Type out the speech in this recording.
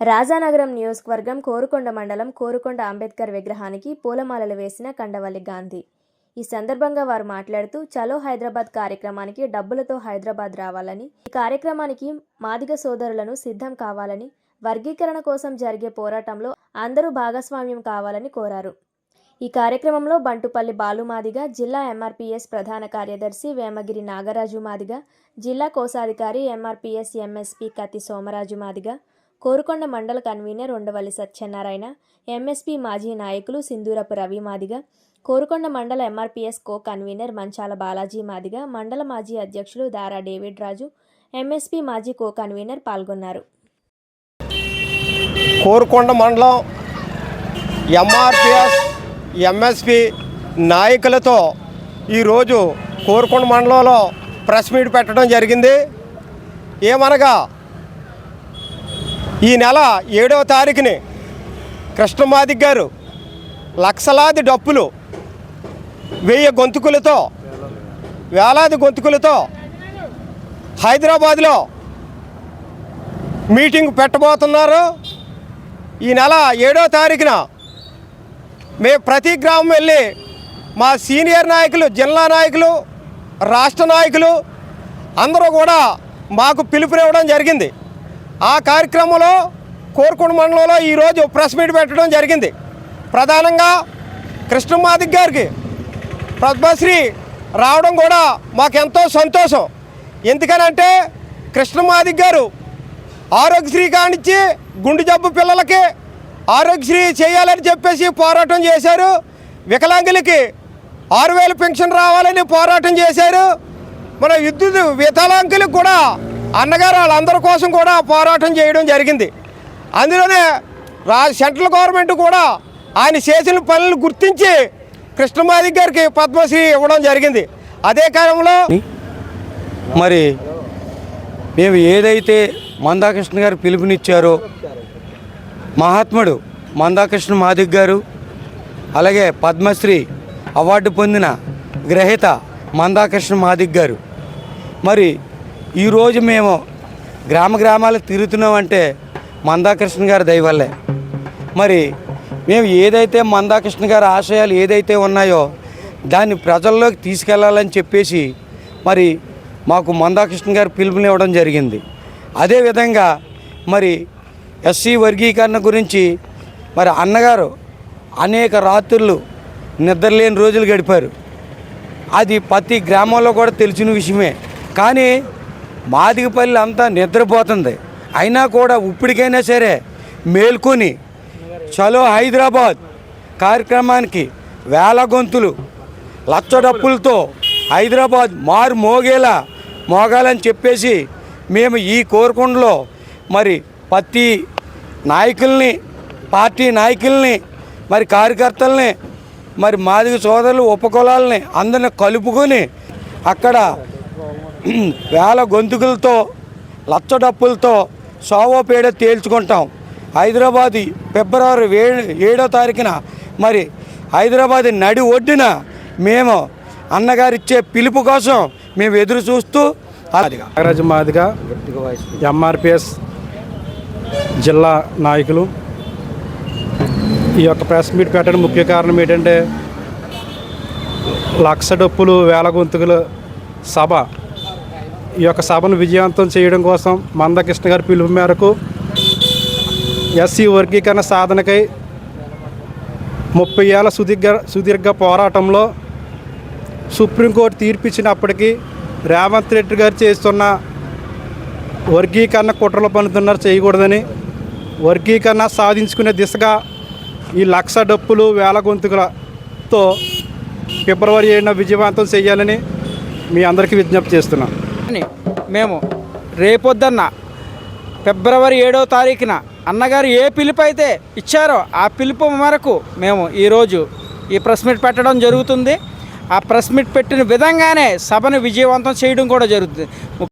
రాజానగరం నియోజకవర్గం కోరుకొండ మండలం కోరుకొండ అంబేద్కర్ విగ్రహానికి పూలమాలలు వేసిన కండవల్లి గాంధీ. ఈ సందర్భంగా వారు మాట్లాడుతూ చలో హైదరాబాద్ కార్యక్రమానికి డబ్బులతో హైదరాబాద్ రావాలని ఈ కార్యక్రమానికి మాదిగ సోదరులను సిద్ధం కావాలని వర్గీకరణ కోసం జరిగే పోరాటంలో అందరూ భాగస్వామ్యం కావాలని కోరారు. ఈ కార్యక్రమంలో బంటుపల్లి బాలుమాదిగ జిల్లా ఎంఆర్పిఎస్ ప్రధాన కార్యదర్శి వేమగిరి నాగరాజు మాదిగ జిల్లా కోశాధికారి ఎంఆర్పిఎస్ ఎంఎస్పి కత్తి సోమరాజు మాదిగ కోరుకొండ మండల కన్వీనర్ ఉండవల్లి సత్యనారాయణ ఎంఎస్పీ మాజీ నాయకులు సింధూరపు Ravi Madiga Korukonda mandal MRPS co convener Manchala Balaji Madiga mandal మాజీ అధ్యక్షులు దారా డేవిడ్ రాజు ఎంఎస్పీ మాజీ కో కన్వీనర్ పాల్గొన్నారు. కోరుకొండ మండలం ఎంఆర్పిఎస్ ఎంఎస్పి నాయకులతో ఈరోజు కోరుకొండ మండలంలో ప్రెస్ మీట్ పెట్టడం జరిగింది. ఏమనగా ఈ నెల ఏడవ తారీఖుని కృష్ణమాదిక్ గారు లక్షలాది డప్పులు వెయ్యి గొంతుకులతో వేలాది గొంతుకులతో హైదరాబాద్లో మీటింగ్ పెట్టబోతున్నారు. ఈ నెల ఏడో తారీఖున మేము ప్రతి గ్రామం వెళ్ళి మా సీనియర్ నాయకులు జిల్లా నాయకులు రాష్ట్ర నాయకులు అందరూ కూడా మాకు పిలుపునివ్వడం జరిగింది. ఆ కార్యక్రమంలో కోరుకొండ మండలంలో ఈరోజు ప్రెస్ మీట్ పెట్టడం జరిగింది. ప్రధానంగా కృష్ణమాదిక్ గారికి పద్మశ్రీ రావడం కూడా మాకెంతో సంతోషం. ఎందుకనంటే కృష్ణమాదిక్ గారు ఆరోగ్యశ్రీ కానిచ్చి గుండె జబ్బు పిల్లలకి ఆరోగ్యశ్రీ చేయాలని చెప్పేసి పోరాటం చేశారు. వికలాంగులకి ఆరు వేల పెన్షన్ రావాలని పోరాటం చేశారు. మన విద్యుత్ వికలాంగులకు కూడా అన్నగారు వాళ్ళందరి కోసం కూడా పోరాటం చేయడం జరిగింది. అందులోనే రా సెంట్రల్ గవర్నమెంట్ కూడా ఆయన చేసిన పనులు గుర్తించి కృష్ణమాదిక్ గారికి పద్మశ్రీ ఇవ్వడం జరిగింది. అదే కాలంలో మరి మేము ఏదైతే మందాకృష్ణ గారు పిలుపునిచ్చారో మహాత్ముడు మందాకృష్ణ మాదిక్ గారు అలాగే పద్మశ్రీ అవార్డు పొందిన గ్రహీత మందాకృష్ణ మాదిక్ గారు. మరి ఈరోజు మేము గ్రామ గ్రామాలు తిరుగుతున్నామంటే మందాకృష్ణ గారి దయవల్లే మరి మేము ఏదైతే మందాకృష్ణ గారి ఆశయాలు ఏదైతే ఉన్నాయో దాన్ని ప్రజల్లోకి తీసుకెళ్ళాలని చెప్పేసి మరి మాకు మందాకృష్ణ గారు పిలుపునివ్వడం జరిగింది. అదేవిధంగా మరి ఎస్సీ వర్గీకరణ గురించి మరి అన్నగారు అనేక రాత్రులు నిద్రలేని రోజులు గడిపారు. అది ప్రతి గ్రామంలో కూడా తెలిసిన విషయమే. కానీ మాదిగపల్లి అంతా నిద్రపోతుంది. అయినా కూడా ఇప్పటికైనా సరే మేల్కొని చలో హైదరాబాద్ కార్యక్రమానికి వేల గొంతులు లచ్చ డప్పులతో హైదరాబాద్ మారు మోగేలా మోగాలని చెప్పేసి మేము ఈ కోరుకొండలో మరి ప్రతి నాయకుల్ని పార్టీ నాయకుల్ని మరి కార్యకర్తల్ని మరి మాదిగ సోదరులు ఉపకులాలని అందరిని కలుపుకొని అక్కడ వేల గొంతుకులతో లచ్చ డప్పులతో సోవోపేడ తేల్చుకుంటాం. హైదరాబాద్ ఫిబ్రవరి ఏ ఏడో తారీఖున మరి హైదరాబాద్ నడి ఒడ్డున మేము అన్నగారు ఇచ్చే పిలుపు కోసం మేము ఎదురు చూస్తూ నాగరాజు మాదిగా ఎంఆర్పిఎస్ జిల్లా నాయకులు. ఈ యొక్క ప్రెస్ మీట్ పెట్టడం ముఖ్య కారణం ఏంటంటే లక్ష డప్పులు వేల గొంతుకుల సభ ఈ యొక్క సభను విజయవంతం చేయడం కోసం మందకృష్ణ గారి పిలుపు మేరకు ఎస్సీ వర్గీకరణ సాధనకై ముప్పై ఏళ్ళ సుదీర్ఘ సుదీర్ఘ పోరాటంలో సుప్రీంకోర్టు తీర్పు ఇచ్చినప్పటికీ రేవంత్ రెడ్డి గారు చేస్తున్న వర్గీకరణ కుట్రలు పనుతున్నారు చేయకూడదని వర్గీకరణ సాధించుకునే దిశగా ఈ లక్ష డప్పులు వేల గొంతుకలతో ఫిబ్రవరి ఏడున విజయవంతం చేయాలని మీ అందరికీ విజ్ఞప్తి చేస్తున్నాం మేము రేపొద్దన్న ఫిబ్రవరి ఏడో తారీఖున అన్నగారు ఏ పిలుపు అయితే ఇచ్చారో ఆ పిలుపు మేరకు మేము ఈరోజు ఈ ప్రెస్ మీట్ పెట్టడం జరుగుతుంది. ఆ ప్రెస్ మీట్ పెట్టిన విధంగానే సభను విజయవంతం చేయడం కూడా జరుగుతుంది.